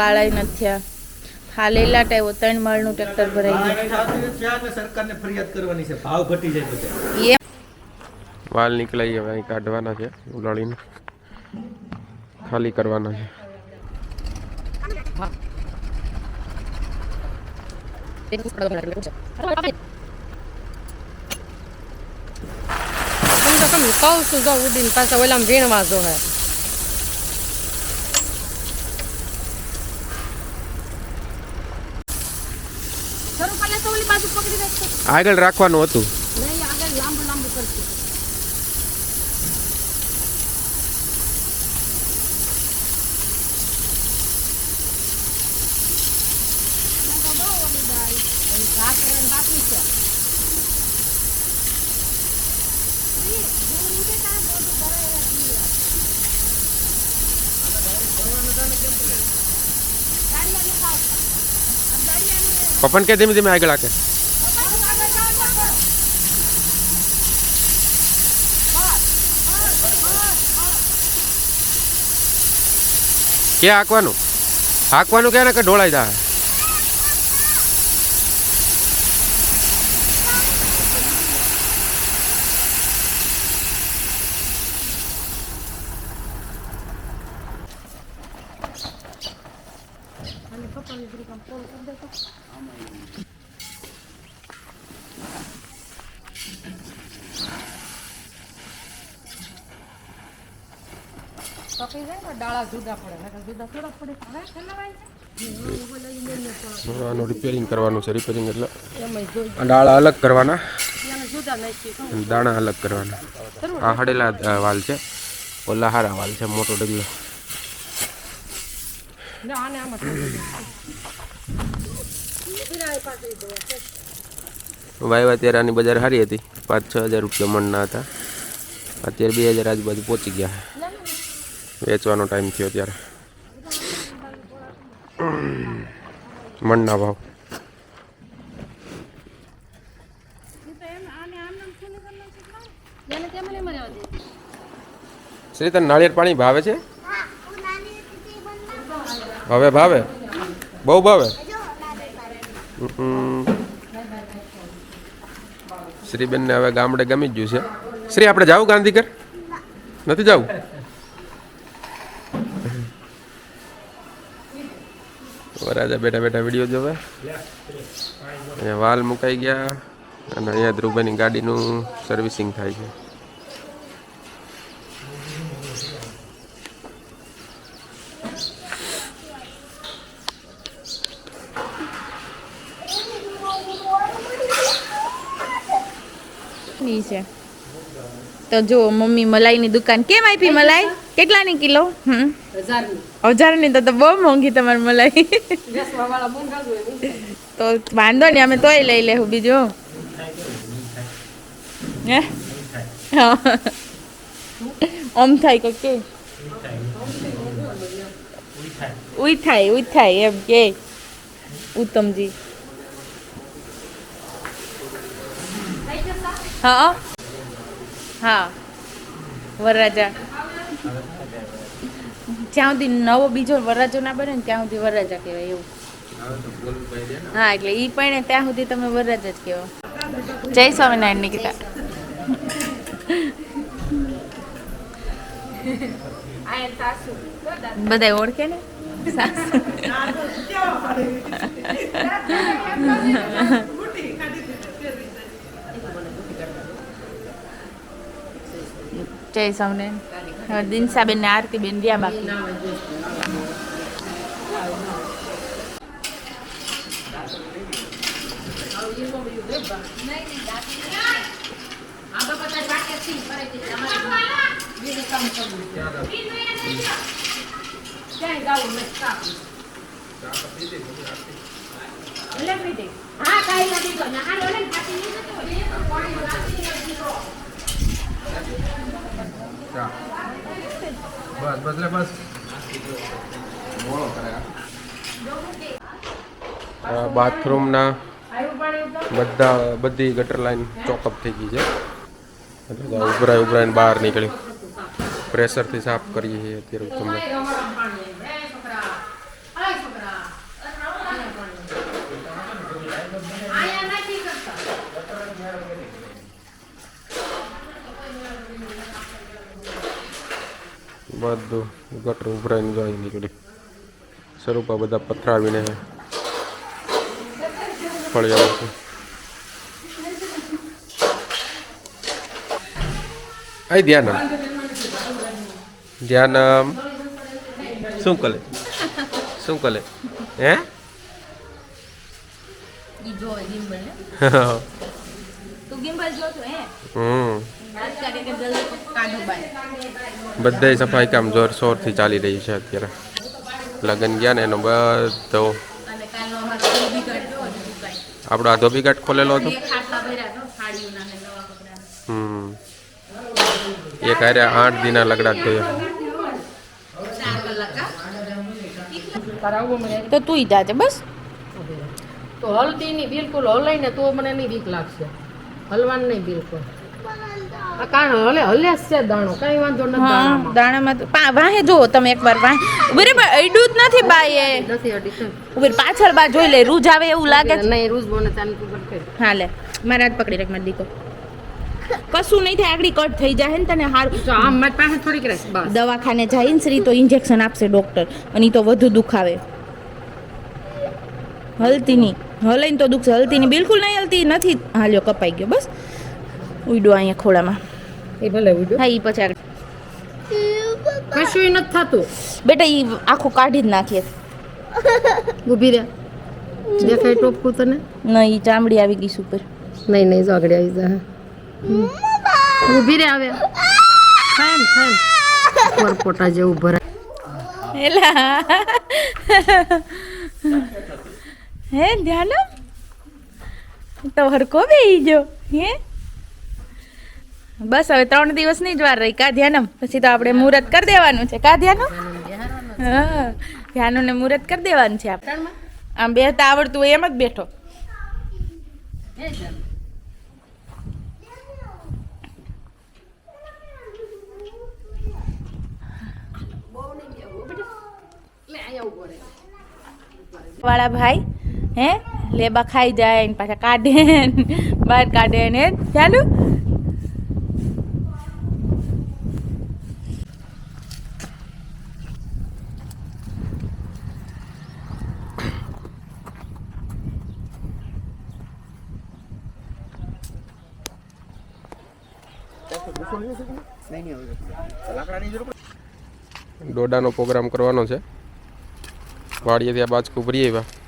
કાળાય નથી થયા. હા લેલાટ આવ્યો ત્રણ માળનું ટ્રેક્ટર ભરાઈ ત્યાં સરકારને ફરિયાદ કરવાની છે. ભાવ ઘટી જાય બધે ગયું વાલ નીકળાઈ હવે અહીં કાઢવાના છે ઉલાળીને. ખાલી કરવાના છે. કહું છું જો ઉડીને પાછા ઓલામાં વીણવા જો હે. આગળ રાખવાનું હતું. પપન કે ધીમે ધીમે આગળ આકે ક્યાં હાંકવાનું હાંકવાનું ક્યાં ને કે ઢોળાઈ જાય કપી જાય ને ડાળા જુદા પડે આનું રિપેરિંગ કરવાનું છે રિપેરિંગ એટલે દાણા ડાળા અલગ કરવાના. દાણા અલગ કરવાના. આ હડેલા વાલ છે ઓલા હારા વાલ છે મોટો ડગલો. વાયવા ત્યારે આની બજાર સારી હતી. પાંચ છ હજાર રૂપિયા મણના હતા. અત્યારે બે હજાર આજુબાજુ પહોંચી ગયા. વેચવાનો ટાઈમ થયો ત્યારે મણના ભાવ. શ્રી તને નાળિયેર પાણી ભાવે છે? હવે ભાવે? બહુ ભાવે. શ્રીબેનને હવે ગામડે ગમી જ ગયું છે. શ્રી આપણે જાવું ગાંધીગર નથી જવું વરાજા બેઠા બેઠા વીડિયો જોવે. અહીંયા વાલ મુકાઈ ગયા અને અહીંયા ધ્રુવભાઈની ગાડીનું સર્વિસિંગ થાય છે. છે. તો જો મમ્મી મલાઈની દુકાન કેમ આપી મલાઈ? કેટલાની કિલો? હમ. હજારની. તો બહુ મોંઘી તમારી મલાઈ. તો વાંધો નહીં અમે તોય લઈ લેવું બીજું. હે? હા. ઓમ થાય કે કે. ઉઈ થાય ઉઈ થાય એમ કે. ઉત્તમજી. હા. હા. વરરાજા. જ્યાં સુધી નવો બીજો વરરાજો ના બને ને ત્યાં સુધી વરરાજા કહેવાય એવું. હા એટલે ઈ પણ ત્યાં સુધી તમે વરરાજ જ કહેવો જય સ્વામિનારાયણ નિકિતા. બધા ઓળખે ને? જય સ્વામિનારાયણ. દિનસાબેન ને આરતી બેન રહ્યા બાકી. બસ બસ બસ. બાથરૂમના બધા, બધી ગટર લાઈન ચોકઅપ થઈ ગઈ છે. એટલે ઉભરાય ઉભરાઈને બહાર નીકળી પ્રેશરથી સાફ કરીએ છીએ અત્યારે. તમે બધું ગટર ઉભરાઈને જોઈ નીકળી. સ્વરૂપા બધા પથરાવીને ફળિયા છે આઈ ધ્યાન ધ્યાન શું કલે? શું કલે? હે? ને છો બધાય સફાઈ કામ જોરશોરથી ચાલી રહી છે અત્યારે. લગ્ન ગયા ને એનો બધો. આપણો આ ધોબી ઘાટ ખોલેલો હતો? બે ખાટલા ભર્યા તો સાડીઓના ને નવા કપડાના. હમ. એક હારે આઠ દિના લગડા થયો તો તું જાજે બસ? તો હલતી નહીં બિલકુલ હલાઈ ને તો મને નહીં બીક લાગશે. હલવાનું નહીં બિલકુલ. હલે હલે પાછળ બા જોઈ લે રૂજ આવે એવું લાગે છે. નહીં રૂઝ બોને ચાની તું કરી હા લે. મારા હાથ પકડી રાખ મારી દીકો. કશું નહીં થાય આગળ કટ થઈ જાય ને તને હારું. પાસે થોડીક દવાખાને જાય ને શ્રી તો ઇન્જેક્શન આપશે ડોક્ટર અને તો વધુ દુખાવે. હલતી નહીં. હલે ને તો દુખશે હલતી નહીં બિલકુલ નહીં હલતી નથી. હાલ્યો કપાઈ ગયો બસ. ઉડ્યો અહીંયા ખોળામાં. એ ભલે ઉડ્યો. હા એ પછી આગળ. કશું નથી થતું. બેટા એ આખું કાઢી જ નાખીએ. ઊભી રહે દેખાય ટોપકું તને? નહીં એ ચામડી આવી ગઈ સુપર નહીં નહીં જો આવી જા. ઊભી રે આવે ખાય ખાય પરપોટા જેવું ભરાય. એલા હે ધ્યાન તો હરકો બેહી હે? બસ હવે ત્રણ દિવસની જ વાર રહી કા ધ્યાનમ પછી તો આપણે મુહૂર્ત કરી દેવાનું છે કા ધ્યાનમ હા ધ્યાનું ને મુહૂર્ત કરી દેવાનું છે આપણે. આમ બેહતા આવડતું હોય એમ જ બેઠો. વાળા ભાઈ હે? લેબા ખાઈ જાય ને પાછા કાઢે બહાર કાઢે ને. ચાલુ? દોડાનો પ્રોગ્રામ કરવાનો છે. વાડીએ ત્યાં બાજકું ભરી આવ્યા.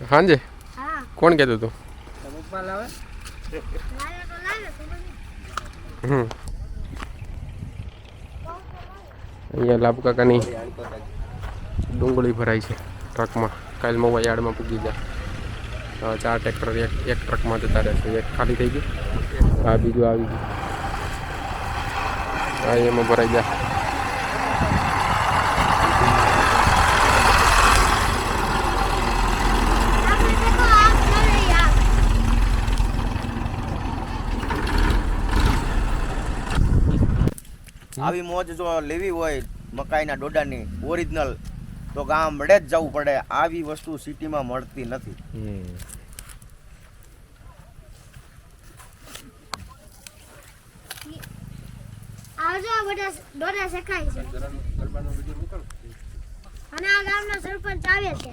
હાંજે? હા. કોણ કહેતું હતું? લાવે તો લાવે તો બધી હમ. અહીંયા લાભ કાકાની ડુંગળી ભરાઈ છે ટ્રકમાં. કાલ મવા યાર્ડમાં પૂગી જાય હવે ચાર ટ્રેક્ટર એક એક ટ્રકમાં જતા રહેશે એક ખાલી થઈ ગયું. આ બીજું આવી ગયું. હા એમાં ભરાઈ જાય આપણે દેખો આપ ચાલે યાર આવી મોજ જો લેવી હોય મકાઈના ડોડાની ઓરિજિનલ તો ગામડે જ જવું પડે. આવી વસ્તુ સિટીમાં મળતી નથી. આવજો બધા દોરા શેખાય છે. અને આ ગામનો સરપંચ આવે છે.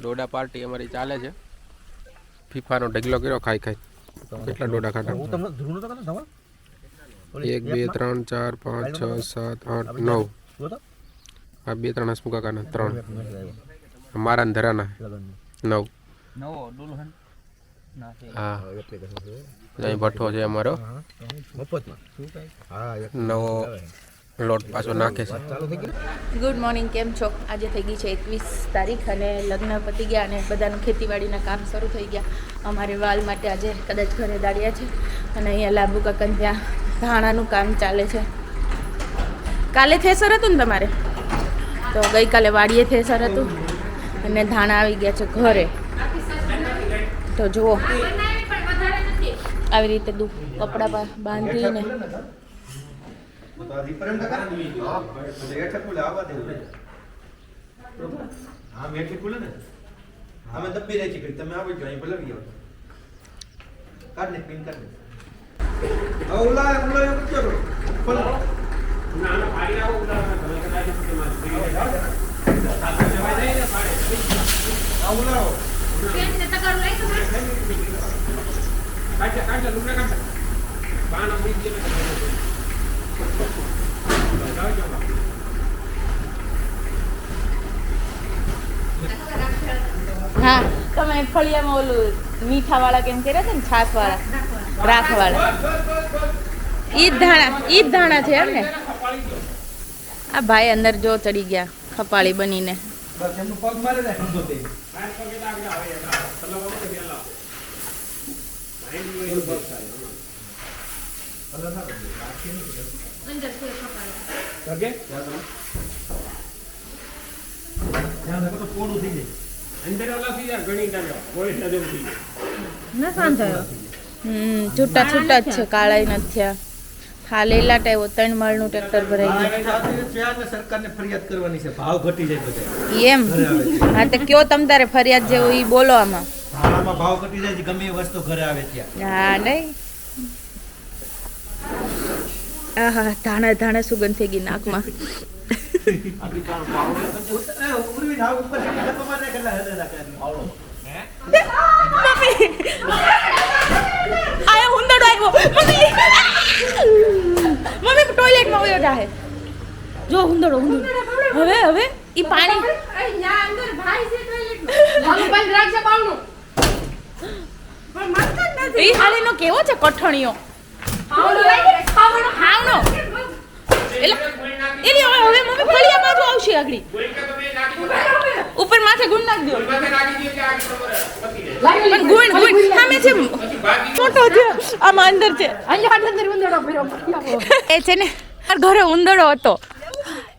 ડોડા પાર્ટી અમારી ચાલે છે. ફીફાનો ઢગલો કર્યો ખાઈ ખાઈ. કેટલા ડોડા ખાટા એક બે ત્રણ ચાર પાંચ છ સાત આઠ નવ. આ બે ત્રણ હસમુખ કાકાના ત્રણ. મારા ને ધરાના. નવ. હા અહીં ભઠ્ઠો છે અમારો. નવો. લોટ પાછો નાખે છે. ગુડ મોર્નિંગ, કેમ છો? આજે થઈ ગઈ છે એકવીસ તારીખ અને લગ્ન પતી ગયા અને બધાનું ખેતીવાડીના કામ શરૂ થઈ ગયા. અમારે વાલ માટે આજે કદાચ ઘરે દાળ્યા છે. અને અહીંયા લાબુ કાકન ત્યાં ધાણાનું કામ ચાલે છે. કાલે થેસર હતું ને તમારે? તો ગઈકાલે વાડીએ થેસર હતું. અને ધાણા આવી ગયા છે ઘરે. તો જુઓ. આવી રીતે દુ કપડાં બા- બાંધીને હા મેઠી ખુલે ને અમે દબ્બી રહી છે તમે આવો જ અહીં ભલાવી આવો કાઢ ને પિન કાઢ ને હવે ઉલા ઉલા એવું કરો ખોલો. આ ઉલાવો. હા, તમે ફળિયામાં ઓલું મીઠા વાળા કેમ કર્યા છે ને છાસ વાળા રાખ વાળા ઈ ધાણા ઈ ધાણા છે એમ ને આ ભાઈ અંદર જો ચડી ગયા, ખપાળી બનીને. તે. ધ્યાન રાખો તો પોળું થઈ જાય? હમ છૂટા છૂટા જ છે કાળાય નથી થયા. હા લેલાટ આવ્યો ત્રણ માળનું ટ્રેક્ટર ભરાઈ આની સાથે છે અને સરકારને ફરિયાદ કરવાની છે. ભાવ ઘટી જાય બધા. એમ? હા તો કયો તમ તારે ફરિયાદ જેવું ઈ બોલો આમાં. ભાવ ઘટી જાય ગમે વસ્તુ ઘરે આવે ત્યાં. હા નહીં? આહા ધાણા ધાણા સુગંધ થઈ ગઈ નાકમાં. આયો ઉંદરડો આવ્યો. મમ્મી. મમ્મી ટોયલેટમાં વયો જાહે. જો ઉંદરડો ઉંદરડો હવે હવે ઈ પાણી. ભાઈ ઈ હાલીનો કેવો છે કઠણીયો? હાવનો એટલે એની હવે હવે મમ્મી ફળિયા બાજુ આવશે આગળ. ઉપર માથે ગુણ નાખ દો. પણ ગુણ ગુણ સામે છે. મોટો છે. આમાં અંદર છે. એ છે ને ઘરે ઉંદરો હતો.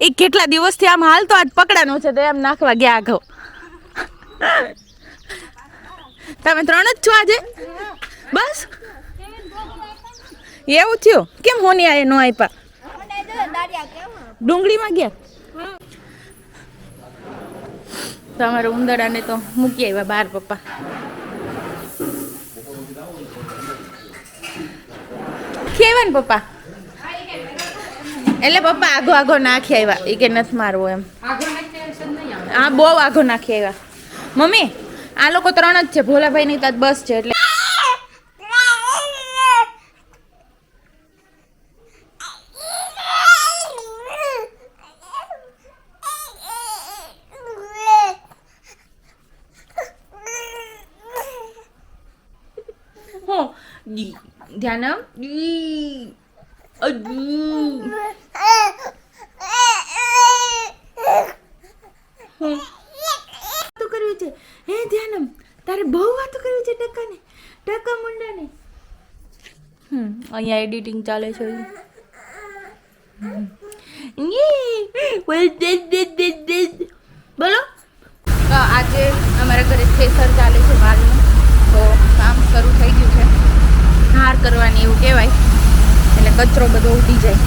એ કેટલા દિવસથી આમ હાલતો આજ પકડાનો છે તો એમ નાખવા ગયા આગો તમે ત્રણ જ છો આજે? બસ? એવું થયું? કેમ હોની આ નો આપ્યા ડુંગળીમાં ગયા? તમારે ઉંદરડાને તો મૂકી આવ્યા બાર પપ્પા. કેવા ને પપ્પા? એટલે પપ્પા આઘો આઘો નાખી આવ્યા એ કે નથી મારવો એમ. આ બહુ આઘો નાખી આવ્યા મમ્મી, આ લોકો ત્રણ જ છે. ભોલાભાઈ ની તાત બસ છે એટલે હું વાતો કરવી છે. હે ધ્યાનમ તારે બહુ વાતો કરવી છે ટકાને. ટકા મુંડાને. હમ અહીંયા એડિટિંગ ચાલે છે હમ. યે! બોલ દે દે દે દે. બોલો તો આજે અમારા ઘરે થેસર ચાલે છે વાલનું તો કામ શરૂ થઈ ગયું છે ધાર કરવાની એવું કહેવાય એટલે કચરો બધો ઉડી જાય.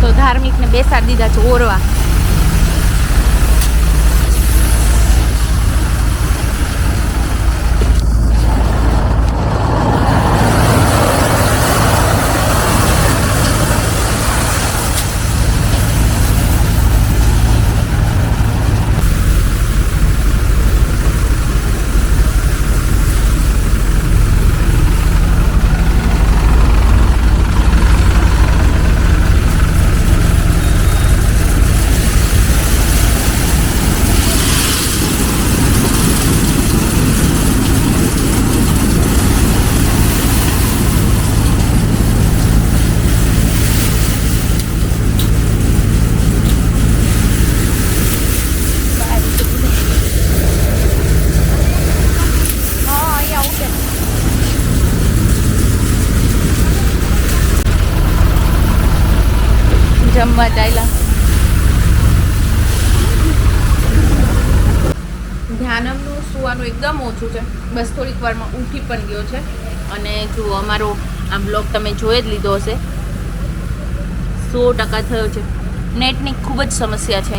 તો ધાર્મિકને બેસાડી દીધા છે ઓરવા. જમવા ચાલ્યા. ધ્યાનમનું સુવાનું એકદમ ઓછું છે. બસ થોડીક વારમાં ઉઠી પણ ગયો છે. અને જો અમારો આ બ્લોગ તમે જોઈ જ લીધો હશે. સો ટકા થયો છે. નેટની ખૂબ જ સમસ્યા છે.